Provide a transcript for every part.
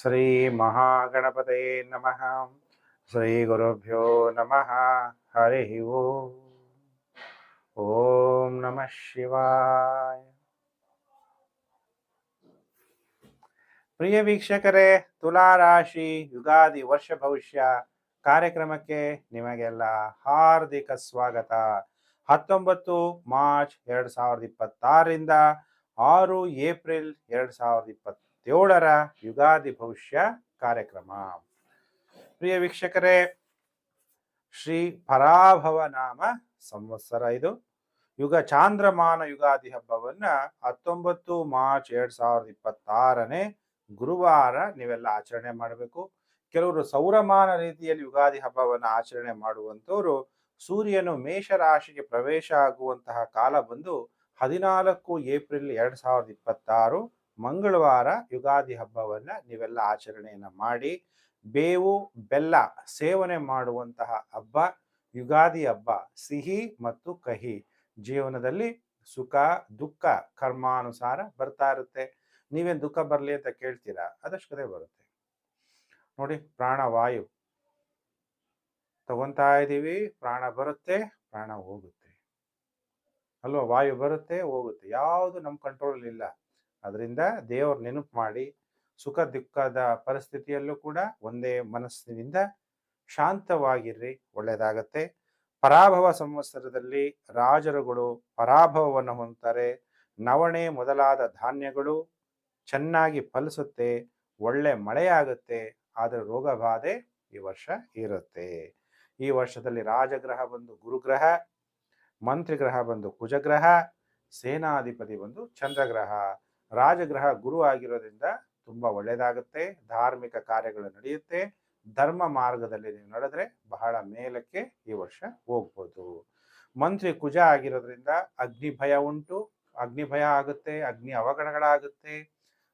ಶ್ರೀ ಮಹಾಗಣಪತಯೇ ನಮಃ. ಶ್ರೀ ಗುರುಭ್ಯೋ ನಮಃ. ಹರಿ ಓಂ. ಓಂ ನಮಃ ಶಿವಾಯ. ಪ್ರಿಯ ವೀಕ್ಷಕರೇ, ತುಲಾರಾಶಿ ಯುಗಾದಿ ವರ್ಷ ಭವಿಷ್ಯ ಕಾರ್ಯಕ್ರಮಕ್ಕೆ ನಿಮಗೆಲ್ಲ ಹಾರ್ದಿಕ ಸ್ವಾಗತ. ಹತ್ತೊಂಬತ್ತು ಮಾರ್ಚ್ ಎರಡ್ ಸಾವಿರದ ಇಪ್ಪತ್ತಾರರಿಂದ ಆರು ಏಪ್ರಿಲ್ ಎರಡ್ ಸಾವಿರದ ಇಪ್ಪತ್ತೇಳರ ಯುಗಾದಿ ಭವಿಷ್ಯ ಕಾರ್ಯಕ್ರಮ. ಪ್ರಿಯ ವೀಕ್ಷಕರೇ, ಶ್ರೀ ಪರಾಭವ ನಾಮ ಸಂವತ್ಸರ ಇದು. ಯುಗ ಚಾಂದ್ರಮಾನ ಯುಗಾದಿ ಹಬ್ಬವನ್ನ ಹತ್ತೊಂಬತ್ತು ಮಾರ್ಚ್ ಎರಡ್ ಸಾವಿರದ ಇಪ್ಪತ್ತಾರನೇ ಗುರುವಾರ ನೀವೆಲ್ಲ ಆಚರಣೆ ಮಾಡಬೇಕು. ಕೆಲವರು ಸೌರಮಾನ ರೀತಿಯಲ್ಲಿ ಯುಗಾದಿ ಹಬ್ಬವನ್ನು ಆಚರಣೆ ಮಾಡುವಂತವರು ಸೂರ್ಯನು ಮೇಷರಾಶಿಗೆ ಪ್ರವೇಶ ಆಗುವಂತಹ ಕಾಲ ಬಂದು ಹದಿನಾಲ್ಕು ಏಪ್ರಿಲ್ ಎರಡ್ ಸಾವಿರದ ಇಪ್ಪತ್ತಾರು. ಮಂಗಳವಾರ ಯುಗಾದಿ ಹಬ್ಬವನ್ನ ನೀವೆಲ್ಲ ಆಚರಣೆಯನ್ನು ಮಾಡಿ, ಬೇವು, ಬೆಲ್ಲ ಸೇವನೆ ಮಾಡುವಂತಹ ಹಬ್ಬ, ಯುಗಾದಿ ಹಬ್ಬ, ಸಿಹಿ ಮತ್ತು ಕಹಿ ಜೀವನದಲ್ಲಿ ಸುಖ, ದುಃಖ, ಕರ್ಮಾನುಸಾರ ಬರ್ತಾ ಇರುತ್ತೆ. ನೀವೇನು ದುಃಖ ಬರಲಿ ಅಂತ ಕೇಳ್ತೀರಾ? ಅದಷ್ಟೇ ಬರುತ್ತೆ. ನೋಡಿ ಪ್ರಾಣವಾಯು ತಗೊಂತಾ ಇದ್ದೀವಿ, ಪ್ರಾಣ ಬರುತ್ತೆ, ಪ್ರಾಣ ಹೋಗುತ್ತೆ. ಅಲ್ವಾ? ವಾಯು ಬರುತ್ತೆ, ಹೋಗುತ್ತೆ. ಯಾವುದು ನಮ್ಮ ಕಂಟ್ರೋಲ್ ಇಲ್ಲ. ಅದರಿಂದ ದೇವ್ರ ನೆನಪು ಮಾಡಿ ಸುಖ ದುಃಖದ ಪರಿಸ್ಥಿತಿಯಲ್ಲೂ ಕೂಡ ಒಂದೇ ಮನಸ್ಸಿನಿಂದ ಶಾಂತವಾಗಿರ್ರಿ ಒಳ್ಳೆಯದಾಗತ್ತೆ ಪರಾಭವ ಸಂವತ್ಸರದಲ್ಲಿ ರಾಜರುಗಳು ಪರಾಭವವನ್ನು ಹೊಂದ್ತಾರೆ. ನವಣೆ ಮೊದಲಾದ ಧಾನ್ಯಗಳು ಚೆನ್ನಾಗಿ ಫಲಿಸುತ್ತೆ, ಒಳ್ಳೆ ಮಳೆಯಾಗುತ್ತೆ, ಆದರೆ ರೋಗ ಬಾಧೆ ಈ ವರ್ಷ ಇರುತ್ತೆ. ಈ ವರ್ಷದಲ್ಲಿ ರಾಜಗ್ರಹ ಬಂದು ಗುರುಗ್ರಹ, ಮಂತ್ರಿಗ್ರಹ ಬಂದು ಕುಜಗ್ರಹ, ಸೇನಾಧಿಪತಿ ಬಂದು ಚಂದ್ರಗ್ರಹ. ರಾಜಗ್ರಹ ಗುರು ಆಗಿರೋದ್ರಿಂದ ತುಂಬಾ ಒಳ್ಳೆಯದಾಗುತ್ತೆ ಧಾರ್ಮಿಕ ಕಾರ್ಯಗಳು ನಡೆಯುತ್ತೆ. ಧರ್ಮ ಮಾರ್ಗದಲ್ಲಿ ನೀವು ನಡೆದ್ರೆ ಬಹಳ ಮೇಲಕ್ಕೆ ಈ ವರ್ಷ ಹೋಗ್ಬೋದು. ಮಂತ್ರಿ ಕುಜ ಆಗಿರೋದ್ರಿಂದ ಅಗ್ನಿ ಭಯ ಉಂಟು. ಅಗ್ನಿ ಭಯ ಆಗುತ್ತೆ, ಅಗ್ನಿ ಅವಘಡಗಳಾಗುತ್ತೆ.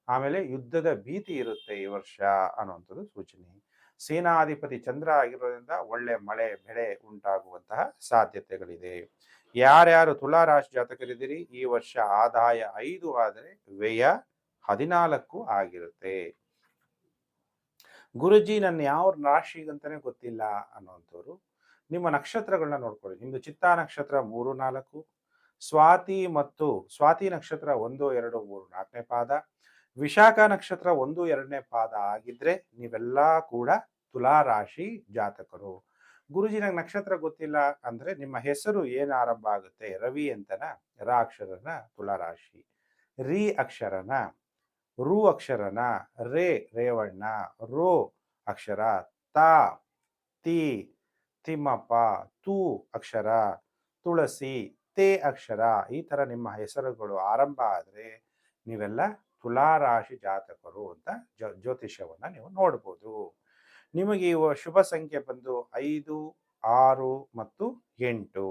ಆಮೇಲೆ ಯುದ್ಧದ ಭೀತಿ ಇರುತ್ತೆ ಈ ವರ್ಷ ಅನ್ನುವಂಥದ್ದು ಸೂಚನೆ. ಸೇನಾಧಿಪತಿ ಚಂದ್ರ ಆಗಿರೋದ್ರಿಂದ ಒಳ್ಳೆ ಮಳೆ, ಬೆಳೆ ಉಂಟಾಗುವಂತಹ ಸಾಧ್ಯತೆಗಳಿದೆ. ಯಾರ್ಯಾರು ತುಲಾ ರಾಶಿ ಜಾತಕರಿದ್ದೀರಿ, ಈ ವರ್ಷ ಆದಾಯ ಐದು ಆದರೆ ವ್ಯಯ ಹದಿನಾಲ್ಕು ಆಗಿರುತ್ತೆ. ಗುರುಜಿ, ನನ್ನ ಯಾವ ರಾಶಿಗಂತಾನೆ ಗೊತ್ತಿಲ್ಲ ಅನ್ನುವಂಥವ್ರು ನಿಮ್ಮ ನಕ್ಷತ್ರಗಳನ್ನ ನೋಡ್ಕೊಳ್ಳಿ. ನಿಮ್ದು ಚಿತ್ತಾ ನಕ್ಷತ್ರ ಮೂರು ನಾಲ್ಕು, ಸ್ವಾತಿ ಮತ್ತು ಸ್ವಾತಿ ನಕ್ಷತ್ರ ಒಂದು, ಎರಡು, ಮೂರು, ನಾಲ್ಕನೇ ಪಾದ, ವಿಶಾಖ ನಕ್ಷತ್ರ ಒಂದು, ಎರಡನೇ ಪಾದ ಆಗಿದ್ರೆ ನೀವೆಲ್ಲ ಕೂಡ ತುಲಾ ರಾಶಿ ಜಾತಕರು. ಗುರುಜಿ ನಂಗೆ ನಕ್ಷತ್ರ ಗೊತ್ತಿಲ್ಲ ಅಂದ್ರೆ ನಿಮ್ಮ ಹೆಸರು ಏನ್ ಆರಂಭ ಆಗುತ್ತೆ? ರವಿ ಅಂತನ ರ ಅಕ್ಷರನ ತುಲಾ ರಾಶಿ. ರಿ ಅಕ್ಷರನ, ರು ಅಕ್ಷರನ, ರೇ ರೇವಣ್ಣ, ರೋ ಅಕ್ಷರ, ತಾ, ತಿ, ತಿಮ್ಮಪ್ಪ, ತು ಅಕ್ಷರ, ತುಳಸಿ, ತೇ ಅಕ್ಷರ ಈ ತರ ನಿಮ್ಮ ಹೆಸರುಗಳು ಆರಂಭ ಆದ್ರೆ ನೀವೆಲ್ಲ ತುಲಾ ರಾಶಿ ಜಾತಕರು ಅಂತ ಜ್ಯೋತಿಷ್ಯವನ್ನ ನೀವು ನೋಡ್ಬೋದು. ನಿಮಗೆ ಇವ ಶುಭ ಸಂಖ್ಯೆ ಬಂದು ಐದು, ಆರು ಮತ್ತು ಎಂಟು.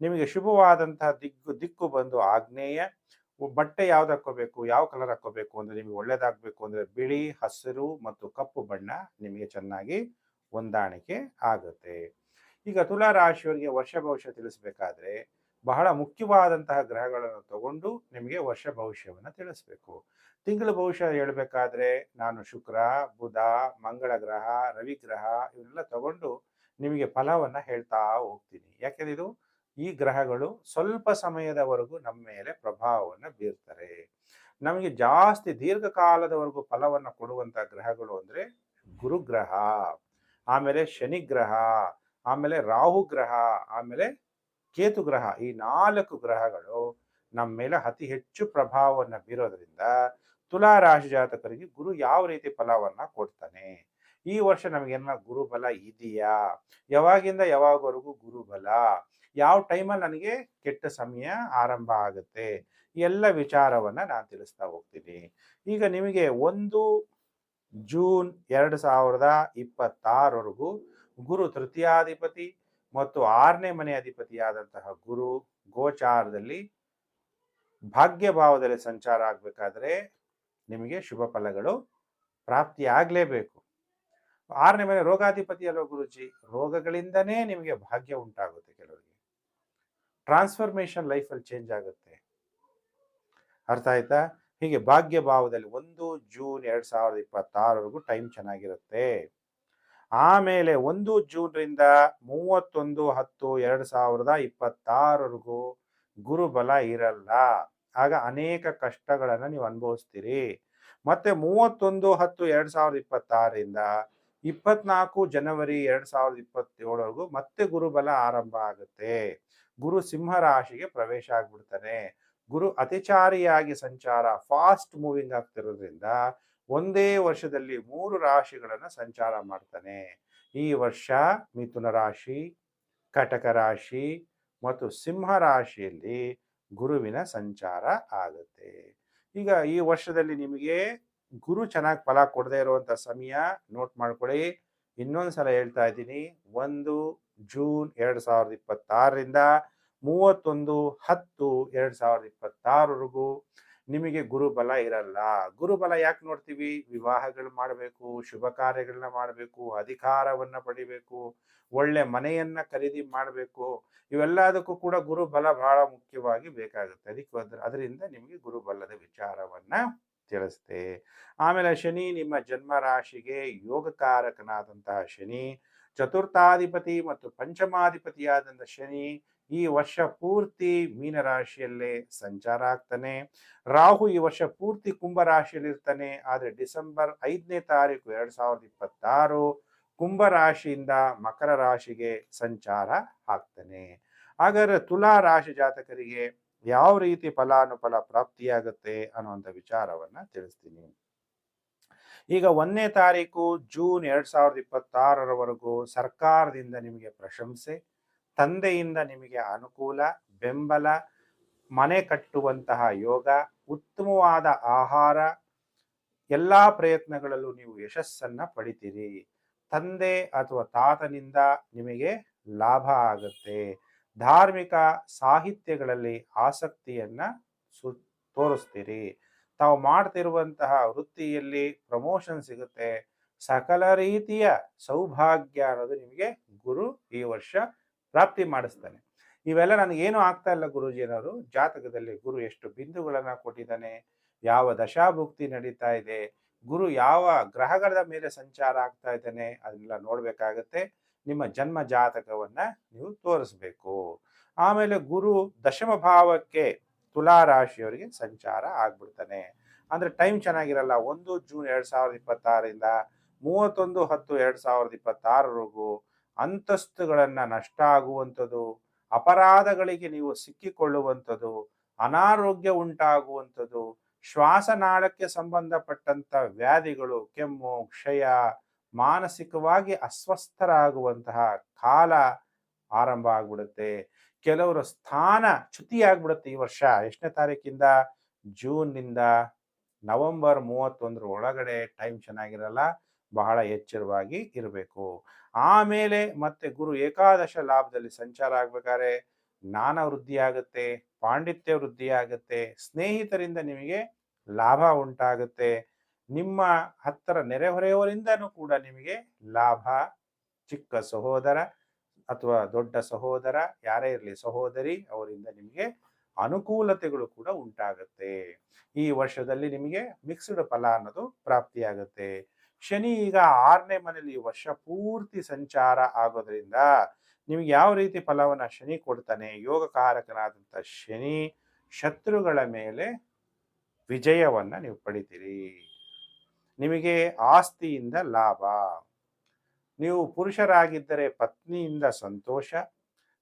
ನಿಮಗೆ ಶುಭವಾದಂತಹ ದಿಕ್ಕು ದಿಕ್ಕು ಬಂದು ಆಗ್ನೇಯ. ಬಟ್ಟೆ ಯಾವ್ದು ಹಾಕೋಬೇಕು ಯಾವ ಕಲರ್ ಹಾಕೋಬೇಕು ಅಂದ್ರೆ ನಿಮಗೆ ಒಳ್ಳೇದಾಗಬೇಕು ಅಂದ್ರೆ ಬಿಳಿ, ಹಸಿರು ಮತ್ತು ಕಪ್ಪು ಬಣ್ಣ ನಿಮಗೆ ಚೆನ್ನಾಗಿ ಹೊಂದಾಣಿಕೆ ಆಗುತ್ತೆ. ಈಗ ತುಲಾ ರಾಶಿಯವರಿಗೆ ವರ್ಷ ಭವಿಷ್ಯ ತಿಳಿಸ್ಬೇಕಾದ್ರೆ ಬಹಳ ಮುಖ್ಯವಾದಂತಹ ಗ್ರಹಗಳನ್ನು ತಗೊಂಡು ನಿಮಗೆ ವರ್ಷ ಭವಿಷ್ಯವನ್ನು ತಿಳಿಸ್ಬೇಕು. ತಿಂಗಳ ಭವಿಷ್ಯ ಹೇಳ್ಬೇಕಾದ್ರೆ ನಾನು ಶುಕ್ರ, ಬುಧ, ಮಂಗಳ ಗ್ರಹ, ರವಿ ಗ್ರಹ ಇವನ್ನೆಲ್ಲ ತಗೊಂಡು ನಿಮಗೆ ಫಲವನ್ನ ಹೇಳ್ತಾ ಹೋಗ್ತೀನಿ. ಯಾಕೆಂದ್ರೆ ಇದು ಈ ಗ್ರಹಗಳು ಸ್ವಲ್ಪ ಸಮಯದವರೆಗೂ ನಮ್ಮ ಮೇಲೆ ಪ್ರಭಾವವನ್ನು ಬೀರ್ತಾರೆ ನಮಗೆ ಜಾಸ್ತಿ ದೀರ್ಘಕಾಲದವರೆಗೂ ಫಲವನ್ನ ಕೊಡುವಂತ ಗ್ರಹಗಳು ಅಂದ್ರೆ ಗುರುಗ್ರಹ, ಆಮೇಲೆ ಶನಿ ಗ್ರಹ, ಆಮೇಲೆ ರಾಹು ಗ್ರಹ, ಆಮೇಲೆ ಕೇತು ಗ್ರಹ ಈ ನಾಲ್ಕು ಗ್ರಹಗಳು ನಮ್ಮ ಮೇಲೆ ಅತಿ ಹೆಚ್ಚು ಪ್ರಭಾವವನ್ನ ಬೀರೋದ್ರಿಂದ ತುಲಾ ರಾಶಿ ಜಾತಕರಿಗೆ ಗುರು ಯಾವ ರೀತಿ ಫಲವನ್ನ ಕೊಡ್ತಾನೆ? ಈ ವರ್ಷ ನಮಗೇನ ಗುರುಬಲ ಇದೆಯಾ? ಯಾವಾಗಿಂದ ಯಾವಾಗವರೆಗೂ ಗುರುಬಲ? ಯಾವ ಟೈಮಲ್ಲಿ ನನಗೆ ಕೆಟ್ಟ ಸಮಯ ಆರಂಭ ಆಗುತ್ತೆ? ಎಲ್ಲ ವಿಚಾರವನ್ನ ನಾನು ತಿಳಿಸ್ತಾ ಹೋಗ್ತೀನಿ. ಈಗ ನಿಮಗೆ ಒಂದು ಜೂನ್ ಎರಡು ಸಾವಿರದ ಇಪ್ಪತ್ತಾರವರೆಗೂ ಗುರು ತೃತೀಯಾಧಿಪತಿ ಮತ್ತು ಆರನೇ ಮನೆ ಅಧಿಪತಿಯಾದಂತಹ ಗುರು ಗೋಚಾರದಲ್ಲಿ ಭಾಗ್ಯ ಭಾವದಲ್ಲಿ ಸಂಚಾರ ಆಗ್ಬೇಕಾದ್ರೆ ನಿಮಗೆ ಶುಭ ಫಲಗಳು ಪ್ರಾಪ್ತಿಯಾಗಲೇಬೇಕು. ಆರನೇ ಮನೆ ರೋಗಾಧಿಪತಿ ಅಲ್ವ ಗುರುಜಿ, ರೋಗಗಳಿಂದನೇ ನಿಮಗೆ ಭಾಗ್ಯ ಉಂಟಾಗುತ್ತೆ ಕೆಲವರಿಗೆ. ಟ್ರಾನ್ಸ್ಫರ್ಮೇಶನ್ ಲೈಫಲ್ಲಿ ಚೇಂಜ್ ಆಗುತ್ತೆ. ಅರ್ಥ ಆಯ್ತಾ? ಹೀಗೆ ಭಾಗ್ಯ ಭಾವದಲ್ಲಿ ಒಂದು ಜೂನ್ ಎರಡ್ ಸಾವಿರದ ಇಪ್ಪತ್ತಾರವರೆಗೂ ಟೈಮ್ ಚೆನ್ನಾಗಿರುತ್ತೆ. ಆಮೇಲೆ ಒಂದು ಜೂನ್ರಿಂದ ಮೂವತ್ತೊಂದು ಹತ್ತು ಎರಡ್ ಸಾವಿರದ ಇಪ್ಪತ್ತಾರವರೆಗೂ ಗುರುಬಲ ಇರಲ್ಲ. ಆಗ ಅನೇಕ ಕಷ್ಟಗಳನ್ನ ನೀವು ಅನುಭವಿಸ್ತೀರಿ. ಮತ್ತೆ ಮೂವತ್ತೊಂದು ಹತ್ತು ಎರಡ್ ಸಾವಿರದ ಇಪ್ಪತ್ತಾರರಿಂದ ಇಪ್ಪತ್ನಾಲ್ಕು ಜನವರಿ ಎರಡ್ ಸಾವಿರದ ಇಪ್ಪತ್ತೇಳವರೆಗೂ ಮತ್ತೆ ಗುರುಬಲ ಆರಂಭ ಆಗುತ್ತೆ. ಗುರು ಸಿಂಹ ರಾಶಿಗೆ ಪ್ರವೇಶ ಆಗ್ಬಿಡ್ತಾನೆ. ಗುರು ಅತಿಚಾರಿಯಾಗಿ ಸಂಚಾರ ಫಾಸ್ಟ್ ಮೂವಿಂಗ್ ಆಗ್ತಿರೋದ್ರಿಂದ ಒಂದೇ ವರ್ಷದಲ್ಲಿ ಮೂರು ರಾಶಿಗಳನ್ನ ಸಂಚಾರ ಮಾಡ್ತಾನೆ. ಈ ವರ್ಷ ಮಿಥುನ ರಾಶಿ, ಕಟಕ ರಾಶಿ ಮತ್ತು ಸಿಂಹ ರಾಶಿಯಲ್ಲಿ ಗುರುವಿನ ಸಂಚಾರ ಆಗುತ್ತೆ. ಈಗ ಈ ವರ್ಷದಲ್ಲಿ ನಿಮಗೆ ಗುರು ಚೆನ್ನಾಗಿ ಫಲ ಕೊಡದೇ ಇರುವಂತ ಸಮಯ ನೋಟ್ ಮಾಡ್ಕೊಳ್ಳಿ. ಇನ್ನೊಂದು ಸಲ ಹೇಳ್ತಾ ಇದ್ದೀನಿ, ಒಂದು ಜೂನ್ ಎರಡು ಸಾವಿರದ ಇಪ್ಪತ್ತಾರರಿಂದ ಮೂವತ್ತೊಂದು ಹತ್ತು ಎರಡು ಸಾವಿರದ ಇಪ್ಪತ್ತಾರವರೆಗೂ ನಿಮಗೆ ಗುರುಬಲ ಇರಲ್ಲ. ಗುರುಬಲ ಯಾಕೆ ನೋಡ್ತೀವಿ? ವಿವಾಹಗಳು ಮಾಡಬೇಕು, ಶುಭ ಕಾರ್ಯಗಳನ್ನ ಮಾಡಬೇಕು, ಅಧಿಕಾರವನ್ನ ಪಡಿಬೇಕು, ಒಳ್ಳೆ ಮನೆಯನ್ನ ಖರೀದಿ ಮಾಡಬೇಕು, ಇವೆಲ್ಲದಕ್ಕೂ ಕೂಡ ಗುರುಬಲ ಬಹಳ ಮುಖ್ಯವಾಗಿ ಬೇಕಾಗುತ್ತೆ. ಅದಕ್ಕೆ ಅದ್ರ- ಅದರಿಂದ ನಿಮಗೆ ಗುರುಬಲದ ವಿಚಾರವನ್ನ ತಿಳಿಸ್ತೆ ಆಮೇಲೆ ಶನಿ ನಿಮ್ಮ ಜನ್ಮ ರಾಶಿಗೆ ಯೋಗಕಾರಕನಾದಂತಹ ಶನಿ, ಚತುರ್ಥಾಧಿಪತಿ ಮತ್ತು ಪಂಚಮಾಧಿಪತಿಯಾದಂಥ ಶನಿ ಈ ವರ್ಷ ಪೂರ್ತಿ ಮೀನರಾಶಿಯಲ್ಲೇ ಸಂಚಾರ ಆಗ್ತಾನೆ. ರಾಹು ಈ ವರ್ಷ ಪೂರ್ತಿ ಕುಂಭ ಇರ್ತಾನೆ. ಆದ್ರೆ ಡಿಸೆಂಬರ್ ಐದನೇ ತಾರೀಕು ಎರಡ್ ಸಾವಿರದ ಇಪ್ಪತ್ತಾರು ಕುಂಭ ರಾಶಿಯಿಂದ ಮಕರ ರಾಶಿಗೆ ಸಂಚಾರ ಆಗ್ತಾನೆ. ಹಾಗಾದ್ರೆ ತುಲಾ ರಾಶಿ ಜಾತಕರಿಗೆ ಯಾವ ರೀತಿ ಫಲಾನುಫಲ ಪ್ರಾಪ್ತಿಯಾಗುತ್ತೆ ಅನ್ನುವಂಥ ವಿಚಾರವನ್ನ ತಿಳಿಸ್ತೀನಿ. ಈಗ ಒಂದನೇ ತಾರೀಕು ಜೂನ್ ಎರಡ್ ಸಾವಿರದ ಇಪ್ಪತ್ತಾರರವರೆಗೂ ಸರ್ಕಾರದಿಂದ ನಿಮಗೆ ಪ್ರಶಂಸೆ ತಂದೆಯಿಂದ ನಿಮಗೆ ಅನುಕೂಲ, ಬೆಂಬಲ, ಮನೆ ಕಟ್ಟುವಂತಹ ಯೋಗ, ಉತ್ತಮವಾದ ಆಹಾರ, ಎಲ್ಲಾ ಪ್ರಯತ್ನಗಳಲ್ಲೂ ನೀವು ಯಶಸ್ಸನ್ನ ಪಡಿತೀರಿ. ತಂದೆ ಅಥವಾ ತಾತನಿಂದ ನಿಮಗೆ ಲಾಭ ಆಗುತ್ತೆ. ಧಾರ್ಮಿಕ ಸಾಹಿತ್ಯಗಳಲ್ಲಿ ಆಸಕ್ತಿಯನ್ನ ಸು, ತೋರಿಸ್ತೀರಿ. ತಾವು ಮಾಡ್ತಿರುವಂತಹ ವೃತ್ತಿಯಲ್ಲಿ ಪ್ರಮೋಷನ್ ಸಿಗುತ್ತೆ. ಸಕಲ ರೀತಿಯ ಸೌಭಾಗ್ಯ ಅನ್ನೋದು ನಿಮಗೆ ಗುರು ಈ ವರ್ಷ ಪ್ರಾಪ್ತಿ ಮಾಡಿಸ್ತಾನೆ. ಇವೆಲ್ಲ ನನಗೇನು ಆಗ್ತಾ ಇಲ್ಲ ಗುರುಜಿ ಅನ್ನೋರು ಜಾತಕದಲ್ಲಿ ಗುರು ಎಷ್ಟು ಬಿಂದುಗಳನ್ನು ಕೊಟ್ಟಿದ್ದಾನೆ, ಯಾವ ದಶಾಭುಕ್ತಿ ನಡೀತಾ ಇದೆ, ಗುರು ಯಾವ ಗ್ರಹಗಳ ಮೇಲೆ ಸಂಚಾರ ಆಗ್ತಾ ಇದ್ದಾನೆ ಅದನ್ನೆಲ್ಲ ನೋಡಬೇಕಾಗತ್ತೆ. ನಿಮ್ಮ ಜನ್ಮ ಜಾತಕವನ್ನ ನೀವು ತೋರಿಸ್ಬೇಕು. ಆಮೇಲೆ ಗುರು ದಶಮ ಭಾವಕ್ಕೆ ತುಲಾ ರಾಶಿಯವರಿಗೆ ಸಂಚಾರ ಆಗ್ಬಿಡ್ತಾನೆ. ಅಂದ್ರೆ ಟೈಮ್ ಚೆನ್ನಾಗಿರಲ್ಲ, ಒಂದು ಜೂನ್ ಎರಡು ಸಾವಿರದ ಇಪ್ಪತ್ತಾರರಿಂದ ಮೂವತ್ತೊಂದು ಹತ್ತು ಎರಡು ಸಾವಿರದ ಇಪ್ಪತ್ತಾರವರೆಗೂ ಅಂತಸ್ತುಗಳನ್ನ ನಷ್ಟ ಆಗುವಂಥದ್ದು, ಅಪರಾಧಗಳಿಗೆ ನೀವು ಸಿಕ್ಕಿಕೊಳ್ಳುವಂಥದ್ದು, ಅನಾರೋಗ್ಯ ಉಂಟಾಗುವಂಥದ್ದು, ಶ್ವಾಸನಾಳಕ್ಕೆ ಸಂಬಂಧಪಟ್ಟಂತ ವ್ಯಾಧಿಗಳು, ಕೆಮ್ಮು, ಕ್ಷಯ, ಮಾನಸಿಕವಾಗಿ ಅಸ್ವಸ್ಥರಾಗುವಂತಹ ಕಾಲ ಆರಂಭ ಆಗ್ಬಿಡುತ್ತೆ. ಕೆಲವರು ಸ್ಥಾನ ಚ್ಯುತಿ ಆಗ್ಬಿಡುತ್ತೆ ಈ ವರ್ಷ. ಎಷ್ಟನೇ ತಾರೀಕಿಂದ? ಜೂನ್ನಿಂದ ನವೆಂಬರ್ ಮೂವತ್ತೊಂದರ ಒಳಗಡೆ. ಟೈಮ್ ಚೆನ್ನಾಗಿರಲ್ಲ. ಬಹಳ ಎಚ್ಚರವಾಗಿ ಇರಬೇಕು. ಆಮೇಲೆ ಮತ್ತೆ ಗುರು ಏಕಾದಶ ಲಾಭದಲ್ಲಿ ಸಂಚಾರ ಆಗ್ಬೇಕಾದ್ರೆ ಜ್ಞಾನ ವೃದ್ಧಿ ಆಗುತ್ತೆ ಪಾಂಡಿತ್ಯ ವೃದ್ಧಿ ಆಗುತ್ತೆ ಸ್ನೇಹಿತರಿಂದ ನಿಮಗೆ ಲಾಭ ಉಂಟಾಗುತ್ತೆ. ನಿಮ್ಮ ಹತ್ತಿರ ನೆರೆಹೊರೆಯವರಿಂದನೂ ಕೂಡ ನಿಮಗೆ ಲಾಭ, ಚಿಕ್ಕ ಸಹೋದರ ಅಥವಾ ದೊಡ್ಡ ಸಹೋದರ, ಯಾರೇ ಇರಲಿ ಸಹೋದರಿ, ಅವರಿಂದ ನಿಮಗೆ ಅನುಕೂಲತೆಗಳು ಕೂಡ ಉಂಟಾಗುತ್ತೆ. ಈ ವರ್ಷದಲ್ಲಿ ನಿಮಗೆ ಮಿಕ್ಸ್ಡ್ ಫಲ ಅನ್ನೋದು ಪ್ರಾಪ್ತಿಯಾಗುತ್ತೆ. ಶನಿ ಈಗ ಆರನೇ ಮನೆಯಲ್ಲಿ ವರ್ಷ ಪೂರ್ತಿ ಸಂಚಾರ ಆಗೋದ್ರಿಂದ ನಿಮ್ಗೆ ಯಾವ ರೀತಿ ಫಲವನ್ನ ಶನಿ ಕೊಡ್ತಾನೆ, ಯೋಗಕಾರಕನಾದಂಥ ಶನಿ ಶತ್ರುಗಳ ಮೇಲೆ ವಿಜಯವನ್ನ ನೀವು ಪಡಿತೀರಿ. ನಿಮಗೆ ಆಸ್ತಿಯಿಂದ ಲಾಭ. ನೀವು ಪುರುಷರಾಗಿದ್ದರೆ ಪತ್ನಿಯಿಂದ ಸಂತೋಷ,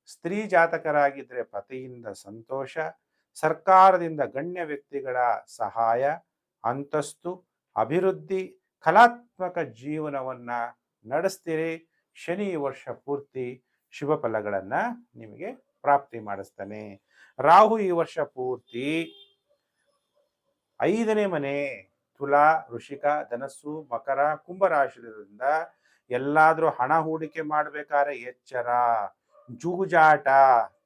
ಸ್ತ್ರೀ ಜಾತಕರಾಗಿದ್ದರೆ ಪತಿಯಿಂದ ಸಂತೋಷ, ಸರ್ಕಾರದಿಂದ ಗಣ್ಯ ವ್ಯಕ್ತಿಗಳ ಸಹಾಯ, ಅಂತಸ್ತು, ಅಭಿವೃದ್ಧಿ ಕಲಾತ್ಮಕ ಜೀವನವನ್ನ ನಡೆಸ್ತೀರಿ. ಶನಿ ವರ್ಷ ಪೂರ್ತಿ ಶುಭ ಫಲಗಳನ್ನ ನಿಮಗೆ ಪ್ರಾಪ್ತಿ ಮಾಡಿಸ್ತಾನೆ. ರಾಹು ಈ ವರ್ಷ ಪೂರ್ತಿ ಐದನೇ ಮನೆ, ತುಲಾ ಋಷಿಕ ಧನಸ್ಸು, ಮಕರ ಕುಂಭ ಎಲ್ಲಾದರೂ ಹಣ ಹೂಡಿಕೆ ಮಾಡ್ಬೇಕಾದ್ರೆ ಎಚ್ಚರ. ಜೂಜಾಟ,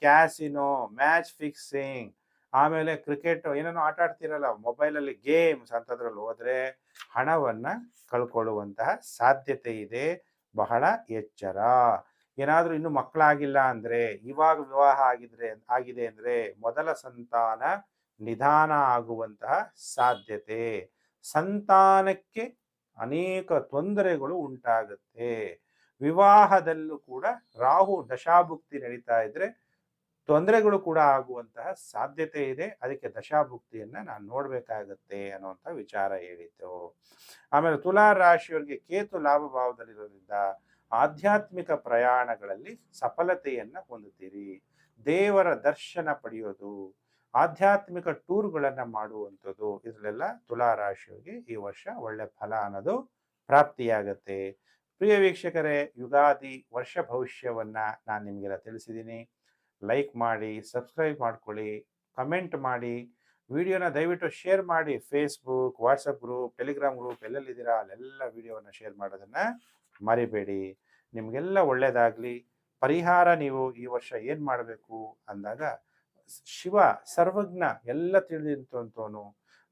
ಕ್ಯಾಸಿನೋ, ಮ್ಯಾಚ್ ಫಿಕ್ಸಿಂಗ್, ಆಮೇಲೆ ಕ್ರಿಕೆಟ್, ಏನೇನೋ ಆಟ ಆಡ್ತಿರಲ್ಲ, ಮೊಬೈಲಲ್ಲಿ ಗೇಮ್ಸ್ ಅಂತದ್ರಲ್ಲಿ ಹೋದ್ರೆ ಹಣವನ್ನ ಕಳ್ಕೊಳ್ಳುವಂತಹ ಸಾಧ್ಯತೆ ಇದೆ. ಬಹಳ ಎಚ್ಚರ. ಏನಾದರೂ ಇನ್ನು ಮಕ್ಕಳಾಗಿಲ್ಲ ಅಂದ್ರೆ, ಇವಾಗ ವಿವಾಹ ಆಗಿದ್ರೆ, ಆಗಿದೆ ಅಂದ್ರೆ ಮೊದಲ ಸಂತಾನ ನಿಧಾನ ಆಗುವಂತಹ ಸಾಧ್ಯತೆ. ಸಂತಾನಕ್ಕೆ ಅನೇಕ ತೊಂದರೆಗಳು ಉಂಟಾಗುತ್ತೆ. ವಿವಾಹದಲ್ಲೂ ಕೂಡ ರಾಹು ದಶಾಭುಕ್ತಿ ನಡೀತಾ ಇದ್ರೆ ತೊಂದರೆಗಳು ಕೂಡ ಆಗುವಂತಹ ಸಾಧ್ಯತೆ ಇದೆ. ಅದಕ್ಕೆ ದಶಾಭುಕ್ತಿಯನ್ನ ನಾನು ನೋಡ್ಬೇಕಾಗತ್ತೆ ಅನ್ನುವಂಥ ವಿಚಾರ ಹೇಳಿದ್ದು. ಆಮೇಲೆ ತುಲಾ ರಾಶಿಯವರಿಗೆ ಕೇತು ಲಾಭ ಭಾವದಲ್ಲಿರೋದ್ರಿಂದ ಆಧ್ಯಾತ್ಮಿಕ ಪ್ರಯಾಣಗಳಲ್ಲಿ ಸಫಲತೆಯನ್ನ ಹೊಂದುತ್ತೀರಿ. ದೇವರ ದರ್ಶನ ಪಡೆಯೋದು, ಆಧ್ಯಾತ್ಮಿಕ ಟೂರ್ಗಳನ್ನು ಮಾಡುವಂಥದ್ದು, ಇದರಲ್ಲೆಲ್ಲ ತುಲಾ ರಾಶಿಯವರಿಗೆ ಈ ವರ್ಷ ಒಳ್ಳೆ ಫಲ ಅನ್ನೋದು ಪ್ರಾಪ್ತಿಯಾಗತ್ತೆ. ಪ್ರಿಯ ವೀಕ್ಷಕರೇ, ಯುಗಾದಿ ವರ್ಷ ಭವಿಷ್ಯವನ್ನ ನಾನು ನಿಮಗೆಲ್ಲ ತಿಳಿಸಿದ್ದೀನಿ ಲೈಕ್ ಮಾಡಿ ಸಬ್ಸ್ಕ್ರೈಬ್ ಮಾಡ್ಕೊಳ್ಳಿ ಕಮೆಂಟ್ ಮಾಡಿ ವಿಡಿಯೋನ ದಯವಿಟ್ಟು ಶೇರ್ ಮಾಡಿ. Facebook WhatsApp group Telegram group ಎಲ್ಲೆಲ್ಲಿದ್ದೀರಾ, ಅಲ್ಲೆಲ್ಲ ವಿಡಿಯೋವನ್ನು ಶೇರ್ ಮಾಡೋದನ್ನ ಮರಿಬೇಡಿ. ನಿಮಗೆಲ್ಲ ಒಳ್ಳೆಯದಾಗಲಿ ಪರಿಹಾರ ನೀವು ಈ ವರ್ಷ ಏನು ಮಾಡಬೇಕು ಅಂದಾಗ, ಶಿವ, ಸರ್ವಜ್ಞ ಎಲ್ಲ ತಿಳಿದಂತವನು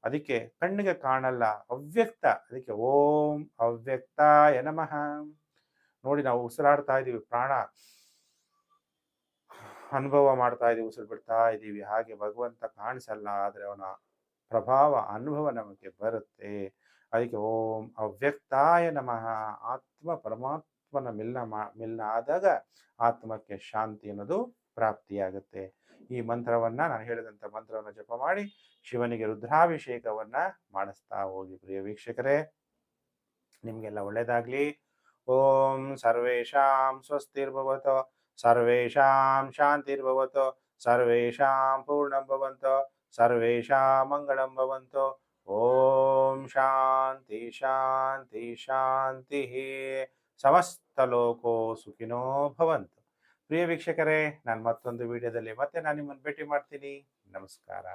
ಅದಕ್ಕೆ ಕಣ್ಣಿಗೆ ಕಾಣಲ್ಲ, ಅವ್ಯಕ್ತ. ಅದಕ್ಕೆ ಓಂ ಅವ್ಯಕ್ತಾಯ ನಮಃ. ನೋಡಿ ನಾವು ಉಸಿರಾಡ್ತಾ ಇದ್ದೀವಿ, ಪ್ರಾಣ. ಅನುಭವ ಮಾಡ್ತಾ ಇದ್ದೀವಿ ಉಸಿರು ಬಿಡ್ತಾ ಇದ್ದೀವಿ, ಹಾಗೆ ಭಗವಂತ ಕಾಣಿಸಲ್ಲ, ಆದರೆ ಅವನ ಪ್ರಭಾವ, ಅನುಭವ ನಮಗೆ ಬರುತ್ತೆ. ಅದಕ್ಕೆ ಓಂ ಅವ್ಯಕ್ತಾಯ ನಮಃ. ಆತ್ಮ ಪರಮಾತ್ಮನ ಮಿಲ್ನ ಮಾ ಮಿಲನ ಆದಾಗ ಆತ್ಮಕ್ಕೆ ಶಾಂತಿ ಅನ್ನೋದು ಪ್ರಾಪ್ತಿಯಾಗುತ್ತೆ. ಈ ಮಂತ್ರವನ್ನ, ನಾನು ಹೇಳಿದಂಥ ಮಂತ್ರವನ್ನು ಜಪ ಮಾಡಿ, ಶಿವನಿಗೆ ರುದ್ರಾಭಿಷೇಕವನ್ನು ಮಾಡಿಸ್ತಾ ಹೋಗಿ, ಪ್ರಿಯ ವೀಕ್ಷಕರೇ. ನಿಮಗೆಲ್ಲ ಒಳ್ಳೆಯದಾಗಲಿ ಓಂ ಸರ್ವೇಷಾಂ ಸ್ವಸ್ತಿರ್ಭವತ. ಸರ್ವೇಷಾಂ ಶಾಂತಿರ್ಭವತು ಸರ್ವೇಷಾಂ ಪೂರ್ಣಂ ಭವಂತು ಸರ್ವೇಷಾಂ ಮಂಗಳಂ ಭವಂತು ಓಂ ಶಾಂತಿ ಶಾಂತಿ ಶಾಂತಿ ಸಮಸ್ತ ಲೋಕೋ ಸುಖಿನೋ ಭವಂತು ಪ್ರಿಯ ವೀಕ್ಷಕರೇ ನಾನು ಮತ್ತೊಂದು ವಿಡಿಯೋದಲ್ಲಿ ಮತ್ತೆ ನಾನು ನಿಮ್ಮನ್ನು ಭೇಟಿ ಮಾಡ್ತೀನಿ. ನಮಸ್ಕಾರ.